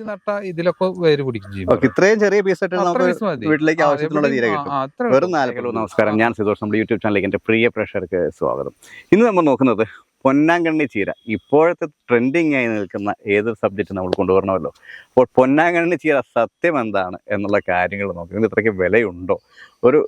നട്ട ഇതിലൊക്കെ വേര് പിടിക്കും ചെയ്യും. ഇത്രയും ചെറിയ പീസ് നമുക്ക് വീട്ടിലേക്ക് ആവശ്യത്തിനുള്ള തീരെ കിട്ടും. വെറും. നാല് കിലോ നമസ്കാരം. ഞാൻ സുതോഷ് നമ്മുടെ യൂട്യൂബ് ചാനലിലേക്ക് എന്റെ പ്രിയ പ്രേക്ഷകർക്ക് സ്വാഗതം. ഇന്ന് നമ്മൾ നോക്കുന്നത് പൊന്നാങ്കണ്ണി ചീര. ഇപ്പോഴത്തെ ട്രെൻഡിങ് ആയി നിൽക്കുന്ന ഏതൊരു സബ്ജക്റ്റ് നമ്മൾ കൊണ്ടുവരണമല്ലോ. അപ്പോൾ പൊന്നാങ്കണ്ണി ചീര സത്യം എന്താണ് എന്നുള്ള കാര്യങ്ങൾ നോക്കി. ഇതിന് ഇത്രയ്ക്ക് വിലയുണ്ടോ? ഒരു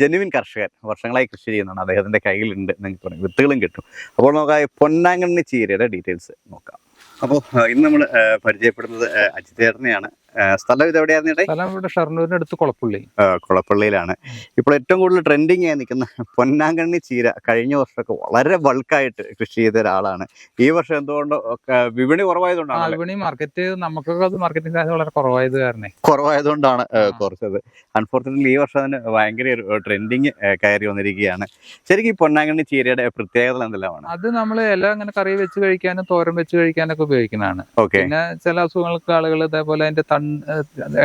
ജെനുവിൻ കർഷകൻ വർഷങ്ങളായി കൃഷി ചെയ്യുന്നതാണ്. അദ്ദേഹത്തിന്റെ കയ്യിലുണ്ട്. നിങ്ങൾക്ക് പറയും വിത്തുകളും കിട്ടും. അപ്പോൾ നോക്കാം ഈ പൊന്നാങ്കണ്ണി ചീരയുടെ ഡീറ്റെയിൽസ് നോക്കാം. അപ്പോൾ ഇന്ന് നമ്മൾ പരിചയപ്പെടുന്നത് ആ, അജിത് ചേട്ടനെയാണ്. ആ, സ്ഥലം ഇത് എവിടെയായിരുന്നു സ്ഥലം ഇവിടെ ഷർണൂരിന്റെ അടുത്ത് കുളപ്പള്ളി. കുളപ്പള്ളിയിലാണ്. ഇപ്പോൾ ഏറ്റവും കൂടുതൽ ട്രെൻഡിങ് ആയി നിൽക്കുന്ന പൊന്നാങ്കണ്ണി ചീര കഴിഞ്ഞ വർഷമൊക്കെ വളരെ ബൾക്കായിട്ട് കൃഷി ചെയ്ത ഒരാളാണ്. ഈ വർഷം എന്തുകൊണ്ടോ ഒക്കെ വിപണി കുറവായതുകൊണ്ടാണ് വിപണി മാർക്കറ്റ് നമുക്കൊക്കെ അത് മാർക്കറ്റിംഗ് സാധനം വളരെ കുറവായത് കാരണം. കുറവായതുകൊണ്ടാണ്. കുറച്ചത്. അൺഫോർച്ചുനേറ്റ്ലി ഈ വർഷം അതിന് ഭയങ്കര ഒരു ട്രെൻഡിങ് കയറി വന്നിരിക്കുകയാണ്. ശരിക്കും ഈ പൊന്നാങ്കണ്ണി ചീരയുടെ പ്രത്യേകത എന്തെല്ലാമാണ്? അത് നമ്മൾ ഇല അങ്ങനെ കറി വെച്ച് കഴിക്കാനും തോരം വെച്ച് കഴിക്കാനൊക്കെ ഉപയോഗിക്കുന്നതാണ്. ഓക്കെ പിന്നെ ചില അസുഖങ്ങൾക്ക് ആളുകൾ ഇതേപോലെ അതിന്റെ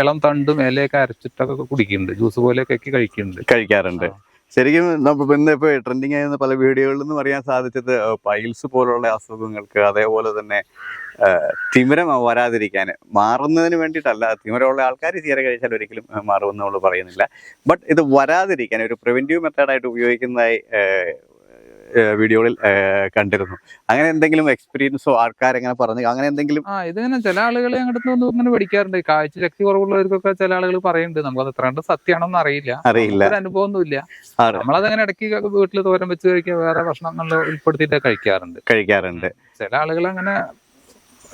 ഇളം തണ്ടും ഇലയൊക്കെ അരച്ചിട്ടൊക്കെ കുടിക്കുന്നുണ്ട്. ജ്യൂസ് പോലെയൊക്കെ കഴിക്കുന്നുണ്ട്. കഴിക്കാറുണ്ട്. ശരിക്കും നമ്മ ഇന്ന് ഇപ്പോൾ ട്രെൻഡിങ് ആയിരുന്ന പല വീഡിയോകളിൽ നിന്നും അറിയാൻ സാധിച്ചത് പൈൽസ് പോലുള്ള അസുഖങ്ങൾക്ക് അതേപോലെ തന്നെ തിമിരം വരാതിരിക്കാൻ മാറുന്നതിന് വേണ്ടിയിട്ടല്ല തിമിരമുള്ള ആൾക്കാർ ചീര കഴിച്ചാൽ ഒരിക്കലും മാറുമെന്ന് നമ്മൾ പറയുന്നില്ല. ബട്ട് ഇത് വരാതിരിക്കാൻ ഒരു പ്രിവെന്റീവ് മെത്തേഡായിട്ട് ഉപയോഗിക്കുന്നതായി വീഡിയോകളിൽ കണ്ടിരുന്നു. അങ്ങനെ എന്തെങ്കിലും എക്സ്പീരിയൻസോ ആൾക്കാരെങ്ങനെ പറഞ്ഞു? അങ്ങനെ എന്തെങ്കിലും ആ ഇതിങ്ങനെ ചില ആളുകൾ ഞങ്ങളുടെ ഒന്നും ഇങ്ങനെ പഠിക്കാറുണ്ട് കാഴ്ച ശക്തി കുറവുള്ളവർക്കൊക്കെ ചില ആളുകൾ പറയുന്നുണ്ട്. നമുക്ക് എത്ര കണ്ട് സത്യമാണെന്ന് അറിയില്ല. അറിയില്ല. ഒരു അനുഭവമൊന്നുമില്ല. ആ, നമ്മളതങ്ങനെ ഇടയ്ക്ക് വീട്ടിൽ തോരൻ വെച്ച് കഴിക്കുക വേറെ ഭക്ഷണങ്ങളിൽ ഉൾപ്പെടുത്തിയിട്ട് കഴിക്കാറുണ്ട്. കഴിക്കാറുണ്ട്. ചില ആളുകൾ അങ്ങനെ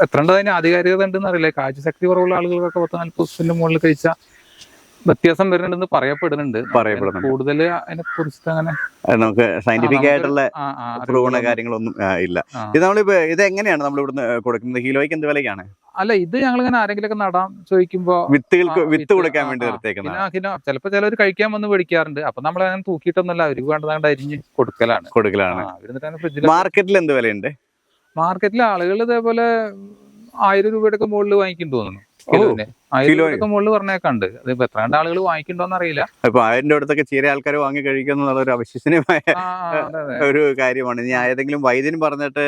എത്രണ്ട് അതിന് ആധികാരികത ഉണ്ടെന്ന് അറിയില്ല. കാഴ്ച ശക്തി കുറവുള്ള ആളുകൾക്കൊക്കെ പത്ത് നാല് ദിവസത്തിന്റെ മുകളിൽ കഴിച്ച വ്യത്യാസം വരുന്നുണ്ടെന്ന് പറയപ്പെടുന്നുണ്ട്. പറയപ്പെടുന്നുണ്ട്. കൂടുതൽ അതിനെ കുറിച്ചിട്ട് അങ്ങനെ നമുക്ക് സയന്റിഫിക് ആയിട്ടുള്ള പ്രൂവണ കാര്യങ്ങളൊന്നും ഇല്ല. ഇത് നമ്മളിപ്പോ ഇത് എങ്ങനെയാണ് നമ്മൾ ഇവിടുന്ന് കൊടുക്കുന്നത്? കിലോയ്ക്ക് എന്ത് വിലയ്ക്കാണ്? അല്ല ഇത് ഞങ്ങൾ ഇങ്ങനെ ആരെങ്കിലും നടാം ചോദിക്കുമ്പോ വിത്തുകൾക്ക് വിത്ത് കൊടുക്കാൻ വേണ്ടി. നിർത്തേക്കുന്ന ചിലപ്പോ ചിലർ കഴിക്കാൻ വന്ന് മേടിക്കാറുണ്ട്. അപ്പൊ നമ്മൾ അങ്ങനെ തൂക്കിയിട്ടൊന്നുമല്ല. അവർക്ക് വേണ്ടതാണ്ട് അരിഞ്ഞ് കൊടുക്കലാണ്. കൊടുക്കലാണ്. മാർക്കറ്റിൽ എന്ത് വിലയുണ്ട്? മാർക്കറ്റിലെ ആളുകൾ ഇതേപോലെ ആയിരം രൂപയുടെ ഒക്കെ മുകളിൽ വാങ്ങിക്കുന്നു തോന്നുന്നു. കിലോന് ആയിരം മുകളിൽ പറഞ്ഞേക്കാണ്ട്. അത് ഇപ്പൊ ആളുകൾ വാങ്ങിക്കണ്ടോന്ന് അറിയില്ല ഇപ്പൊ അതിന്റെ അടുത്തൊക്കെ ചെറിയ ആൾക്കാർ വാങ്ങി കഴിക്കുന്ന ഒരു അവിശ്വസനീയമായ അതെ, അതെ. ഒരു കാര്യമാണ്. ഇനി ഏതെങ്കിലും വൈദ്യൻ പറഞ്ഞിട്ട്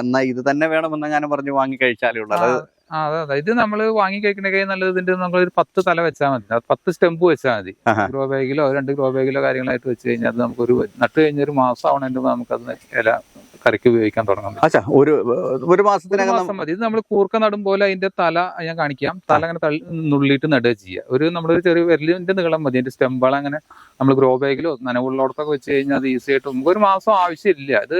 എന്നാ ഇത് തന്നെ വേണമെന്ന് ഞാൻ പറഞ്ഞു വാങ്ങി കഴിച്ചാലേ ഉള്ളൂ. അത് അതെ അതെ. ഇത് നമ്മൾ വാങ്ങി കഴിക്കണേ നല്ലത് ഇതിന്റെ നമ്മൾ ഒരു പത്ത് തല വെച്ചാൽ മതി. അത് പത്ത് സ്റ്റെമ്പ് വെച്ചാൽ മതി. ഗ്രോ ബാഗിലോ രണ്ട് ഗ്രോ ബാഗിലോ കാര്യങ്ങളായിട്ട് വെച്ച് കഴിഞ്ഞാൽ അത് നമുക്കൊരു നട്ട് കഴിഞ്ഞ ഒരു മാസം ആവണേന്റെ നമുക്ക് നമുക്കത് ഇല കറിക്ക് ഉപയോഗിക്കാൻ തുടങ്ങും അച്ഛാ ഒരു ഒരു മാസത്തിനകം മാസം മതി. ഇത് നമ്മൾ കൂർക്ക നടും പോലെ അതിന്റെ തല ഞാൻ കാണിക്കാം. തല അങ്ങനെ തള്ളി നുള്ളിയിട്ട് നടുക ചെയ്യുക ഒരു നമ്മളൊരു ചെറിയ വിരലിന്റെ നീളം മതി. അതിന്റെ സ്റ്റെമ്പുകൾ അങ്ങനെ നമ്മൾ ഗ്രോ ബാഗിലോ നനവുള്ളോടത്തൊക്കെ വെച്ച് കഴിഞ്ഞാൽ അത് ഈസി ആയിട്ട് നമുക്ക് ഒരു മാസം ആവശ്യമില്ല. ഇത്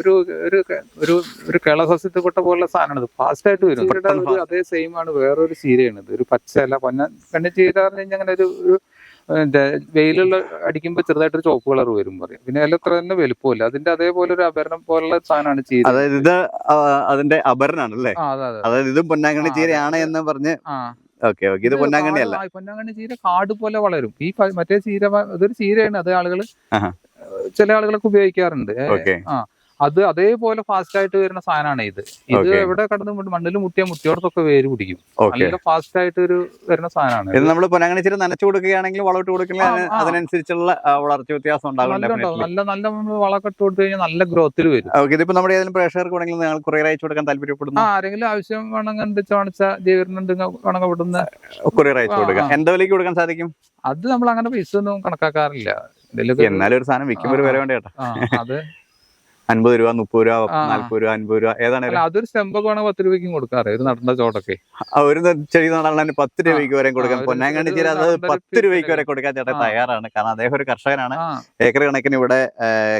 ഒരു ഒരു ഒരു ഒരു സസ്യത്തിൽപ്പെട്ട പോലുള്ള സാധനമാണ്. ഇത് ഫാസ്റ്റ് ആയിട്ട് വരും. അതേ സെയിം ആണ്. വേറൊരു ചീരയാണ് ഇത് ഒരു പച്ച അല്ല പൊന്ന കണ്ണി ചീര പറഞ്ഞു കഴിഞ്ഞാൽ അങ്ങനെ ഒരു വെയിലുള്ള അടിക്കുമ്പോൾ ചെറുതായിട്ടൊരു ചോപ്പ് കളർ വരും പറയും. പിന്നെ അതിൽ അത്ര തന്നെ വലുപ്പമില്ല. അതിന്റെ അതേപോലെ ഒരു അപരണം പോലുള്ള സാധനമാണ് ചീര. അതായത് ഇത് അതിന്റെ അപരണാണ് അല്ലേ അതെ അതെ. അതായത് ഇതും പൊന്നാങ്കണ്ണി ചീരയാണ് എന്ന് പറഞ്ഞ് ഓക്കെ ഓക്കെ. ഇത് പൊന്നാങ്കണ്ണി അല്ല. പൊന്നാങ്കണ്ണി ചീര കാട് പോലെ വളരും. ഈ മറ്റേ ചീര ഇതൊരു ചീരയാണ്. അത് ആളുകൾ ചില ആളുകളൊക്കെ ഉപയോഗിക്കാറുണ്ട്. ആ. അത് അതേപോലെ ഫാസ്റ്റ് ആയിട്ട് വരുന്ന സാധനമാണ് ഇത്. ഇത്. എവിടെ കടന്ന് മണ്ണിൽ മുട്ടിയ മുട്ടിയോടത്തൊക്കെ വേര് പിടിക്കും. നല്ല ഫാസ്റ്റ് ആയിട്ട് ഒരു വരുന്ന സാധനമാണ് ഇത് നമ്മൾ ചീര നനച്ചു കൊടുക്കുകയാണെങ്കിൽ വളമിട്ട് ആ. അതിനനുസരിച്ചുള്ള വളർച്ച വ്യത്യാസം ഉണ്ടാകും നല്ല നല്ല വളമൊക്കെ ഇട്ട് കൊടുത്തു കഴിഞ്ഞാൽ നല്ല ഗ്രോത്തിൽ വരും. ഓക്കെ ഇതിപ്പോ നമ്മുടെ ഏതെങ്കിലും പ്രേക്ഷകർക്ക് വേണമെങ്കിൽ നിങ്ങൾ കൊറിയർ അയച്ചു കൊടുക്കാൻ താല്പര്യപ്പെടുന്നു. ആരെങ്കിലും ആവശ്യം വേണമെങ്കിൽ ചോണിച്ച ജീവനുണ്ട് വേണമെങ്കിൽ വിടുന്ന കുറേ അയച്ചു കൊടുക്കാം. വിലയ്ക്ക് കൊടുക്കാൻ സാധിക്കും? അത് നമ്മൾ അങ്ങനെ പൈസ ഒന്നും കണക്കാക്കാറില്ല. എന്നാലും ഒരു സാധനം വിൽക്കുമ്പോൾ ഒരു വില വേണ്ട കേട്ടോ അത് അൻപത് രൂപ മുപ്പത് രൂപ. നാല്പത് രൂപ അൻപത് രൂപ ഏതാണ് അതൊരു സ്റ്റെമ്പൊക്കെ വേണമെങ്കിൽ പത്ത് രൂപയ്ക്കും കൊടുക്കാറ് ഒരു നടണ്ട ചോട്ടൊക്കെ ഒരു ചെറിയ ചെടി നടാൻ പത്ത് രൂപയ്ക്ക് വരെ കൊടുക്കാം. പൊന്നാങ്കണ്ണി ചീര അത് പത്ത് രൂപയ്ക്ക് വരെ കൊടുക്കാൻ ചേട്ടൻ തയ്യാറാണ്. കാരണം അദ്ദേഹം ഒരു കർഷകനാണ്. ഏക്കർ കണക്കിന് ഇവിടെ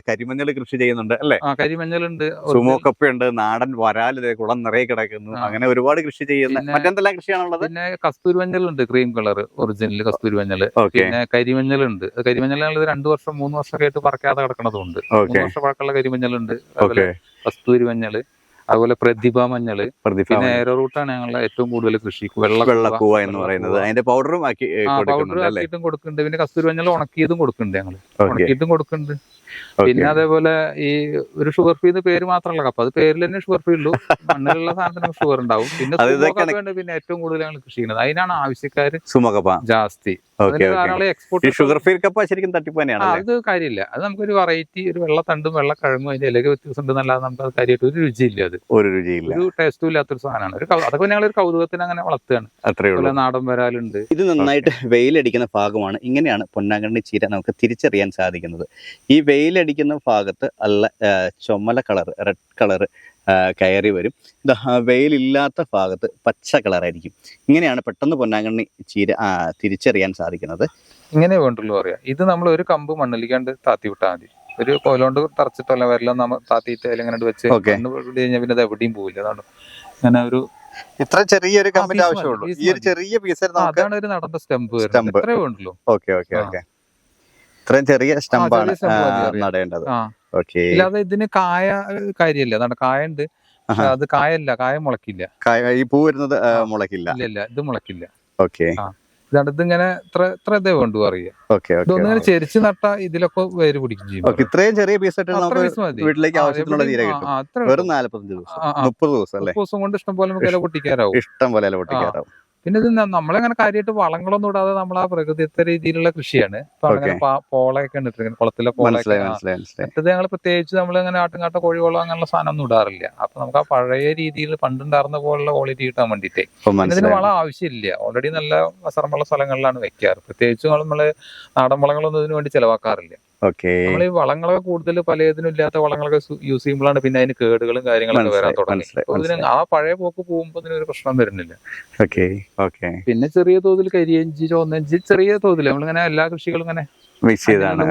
കരിമഞ്ഞൾ കൃഷി ചെയ്യുന്നുണ്ട് അല്ലെ? കരിമഞ്ഞളുണ്ട് സുമോക്കപ്പയുണ്ട് നാടൻ വരാൽ ഇതേ കുളം നിറയെ കിടക്കുന്നു. അങ്ങനെ ഒരുപാട് കൃഷി ചെയ്യുന്ന മറ്റെന്തെല്ലാം കൃഷിയാണുള്ളത്? പിന്നെ കസ്തൂരി മഞ്ഞളുണ്ട് ക്രീം കളർ ഒറിജിനൽ കസ്തൂരി മഞ്ഞൾ. പിന്നെ കരിമഞ്ഞളുണ്ട് കരിമഞ്ഞളുള്ളത് രണ്ടു വർഷം മൂന്ന് വർഷമൊക്കെ ആയിട്ട് പറക്കാതെ ഓക്കെ. വർഷം പഴക്കമുള്ള കരിമഞ്ഞളുണ്ട് അതുപോലെ കസ്തൂരി മഞ്ഞൾ അതുപോലെ പ്രതിഭ മഞ്ഞൾ. പ്രതിഭ പിന്നെ എയറോ റൂട്ടാണ് ഞങ്ങളുടെ ഏറ്റവും കൂടുതൽ കൃഷി വെള്ള വെള്ളക്കൂവ എന്ന് പറയുന്നത്. അതിന്റെ പൗഡറും ആക്കി പൗഡർ ആക്കിയിട്ടും കൊടുക്കുന്നുണ്ട്. പിന്നെ കസ്തൂരി മഞ്ഞൾ ഉണക്കിയതും കൊടുക്കുന്നുണ്ട് ഞങ്ങൾ. ഉണക്കിയതും ഉണക്കിയിട്ടും കൊടുക്കുന്നുണ്ട്. പിന്നെ അതേപോലെ ഈ ഒരു ഷുഗർ ഫ്രീ പേര് മാത്രമല്ല കപ്പ. അത് പേരിൽ തന്നെ ഷുഗർ ഫ്രീ ഉള്ളൂ. മണ്ണിലുള്ള സാധനത്തിന് ഷുഗർ ഉണ്ടാവും. പിന്നെ പിന്നെ ഏറ്റവും കൂടുതൽ ഞങ്ങൾ കൃഷി ചെയ്യുന്നത്. അതിനാണ് ആവശ്യക്കാര് സുമകപ്പ ജാസ്തി. ഷുഗർ ഫ്രീ കപ്പ ശരിക്കും തട്ടിപ്പ് തന്നെയാണ് അത് കാര്യമില്ല. അത് നമുക്കൊരു വെറൈറ്റി ഒരു വെള്ള തണ്ടും വെള്ള കിഴങ്ങും അതിന്റെ ഇലക വ്യത്യാസം ഉണ്ടെന്നല്ലാതെ നമുക്ക് അത് കാര്യമായിട്ട് ഒരു രുചിയില്ല അത്. ഒരു രുചിയില്ല. ഒരു ടേസ്റ്റും ഇല്ലാത്തൊരു സാധനമാണ്. ഒരു അതൊക്കെ ഞങ്ങൾ ഒരു കൗതുകത്തിന് അങ്ങനെ വളർത്തുകയാണ്. അത്രയേ ഉള്ളൂ. നാടൻ വരാലുണ്ട്. ഇത് നന്നായിട്ട് വെയിലടിക്കുന്ന ഭാഗമാണ്. ഇങ്ങനെയാണ് പൊന്നാങ്കണ്ണി ചീര നമുക്ക് തിരിച്ചറിയാൻ സാധിക്കുന്നത്. ഈ വെയിലടിക്കുന്ന ഭാഗത്ത് അല്ല ചുമല കളർ റെഡ് കളർ കയറി വരും. ഇത് വെയിലില്ലാത്ത ഭാഗത്ത് പച്ച കളറായിരിക്കും. ഇങ്ങനെയാണ് പെട്ടെന്ന് പൊന്നാങ്കണ്ണി ചീര തിരിച്ചറിയാൻ സാധിക്കുന്നത്. ഇങ്ങനെ വേണ്ടുള്ളൂ പറയാം. ഇത് നമ്മൾ ഒരു കമ്പ് മണ്ണിലിക്കാണ്ട് താത്തി വിട്ടാൽ മതി. ഒരു കോലോണ്ട് തറച്ചിട്ടല്ല വരല നമ്മ താത്തിയിട്ട് അതിലിങ്ങനെ വെച്ച് കഴിഞ്ഞാൽ പിന്നെ അത് എവിടെയും പോവില്ല അതാണ്. അങ്ങനെ ഒരു ഇത്ര ചെറിയ ഒരു കമ്പനി ആവശ്യമുള്ളൂ. ഈ ഒരു. ചെറിയ പീസ് അതാണ് ഒരു നടന്ന സ്റ്റെമ്പ് Stump. ഉണ്ടല്ലോ ഓക്കെ ഓക്കെ. ഓക്കെ. ഇത്രയും ചെറിയ സ്റ്റെമ്പാണ് നടേണ്ടത്. ഇല്ലാതെ ഇതിന് കായ കാര്യല്ല കാര്യമില്ല. അതാണ് കായ ഉണ്ട് പക്ഷെ അത് കായല്ല കായ മുളക്കില്ല കായ ഈ പൂ വരുന്നത് മുളക്കില്ല ഇല്ല ഇല്ല ഇത് മുളക്കില്ല ഓക്കെ. ഇതാണ് ഇങ്ങനെ ഇത്ര ഇത്ര ഇതേ വേണ്ടു അറിയാം. ഇതൊന്നിങ്ങനെ ചെരിച്ച് നട്ട ഇതിലൊക്കെ വേര് പിടിക്കും ചെയ്യും. ഇത്രയും ചെറിയ പീസ് വീട്ടിലേക്ക് ആവശ്യത്തിനുള്ള തീരെ കിട്ടും. വെറും. നാല്പത്തഞ്ച് ദിവസം. മുപ്പത് ദിവസം ദിവസം കൊണ്ട് ഇഷ്ടം പോലെ ഇല പൊട്ടിക്കാറാവും ഇഷ്ടം പോലെ ഇല പൊട്ടിക്കാറാവും പിന്നെ ഇത് നമ്മളങ്ങനെ കാര്യമായിട്ട് വളങ്ങളൊന്നും ഇടാതെ നമ്മൾ ആ പ്രകൃതിത്തെ രീതിയിലുള്ള കൃഷിയാണ്. ഇപ്പൊ അങ്ങനെ പോളയൊക്കെ ഇട്ടിരിക്കുന്നത് കുളത്തിലെ പോളയൊക്കെ മറ്റത് ഞങ്ങൾ പ്രത്യേകിച്ച് നമ്മൾ ഇങ്ങനെ ആട്ടുംകാട്ട കോഴിവളം അങ്ങനെയുള്ള സാധനം ഒന്നും ഇടാറില്ല. അപ്പൊ നമുക്ക് ആ പഴയ രീതിയിൽ പണ്ടുണ്ടായിരുന്ന പോലുള്ള ക്വാളിറ്റി കിട്ടാൻ വേണ്ടിയിട്ട്. ഇതിന് വളം ആവശ്യമില്ല. ഓൾറെഡി നല്ല വസറമുള്ള സ്ഥലങ്ങളിലാണ് വെക്കാറ്. പ്രത്യേകിച്ച് നമ്മൾ നാടൻ വളങ്ങളൊന്നും ഇതിനു വേണ്ടി ചെലവാക്കാറില്ല. ഓക്കെ. നമ്മൾ ഈ വളങ്ങളൊക്കെ കൂടുതൽ പലതിനും ഇല്ലാത്ത വളങ്ങളൊക്കെ യൂസ് ചെയ്യുമ്പോഴാണ് പിന്നെ അതിന് കേടുകളും കാര്യങ്ങളൊക്കെ വരാൻ തുടങ്ങി. ആ പഴയ പോക്ക് പോകുമ്പോൾ ഒരു പ്രശ്നം വരുന്നില്ല. Okay okay. പിന്നെ ചെറിയ തോതിൽ കരിയഞ്ചി ചോന്നഞ്ചി ചെറിയ തോതിൽ നമ്മളിങ്ങനെ എല്ലാ കൃഷികളും ഇങ്ങനെ മിക്സ് ചെയ്താണ്.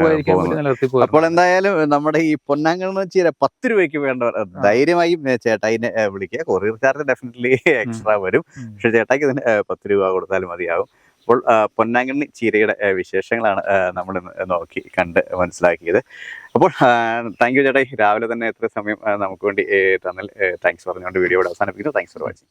അപ്പോൾ എന്തായാലും നമ്മുടെ ഈ പൊന്നാങ്കണ്ണ ചീര പത്ത് രൂപയ്ക്ക് വേണ്ടവർ ധൈര്യമായി ചേട്ടാ ചേട്ടായിനെ വിളിക്കുക. കൊറിയർ ചാർജ് ഡെഫിനറ്റ്ലി എക്സ്ട്രാ വരും. പക്ഷെ ചേട്ടായിക്ക് ഇതിന് പത്ത് രൂപ കൊടുത്താൽ മതിയാവും. അപ്പോൾ പൊന്നാങ്കണ്ണി ചീരയുടെ വിശേഷങ്ങളാണ് നമ്മൾ നോക്കി കണ്ട് മനസ്സിലാക്കിയത്. അപ്പോൾ താങ്ക് യു ചേട്ടായി രാവിലെ തന്നെ എത്ര സമയം നമുക്ക് വേണ്ടി തന്നൽ താങ്ക്സ് പറഞ്ഞുകൊണ്ട് വീഡിയോ ഇവിടെ അവസാനിപ്പിക്കുന്നു. Thanks for watching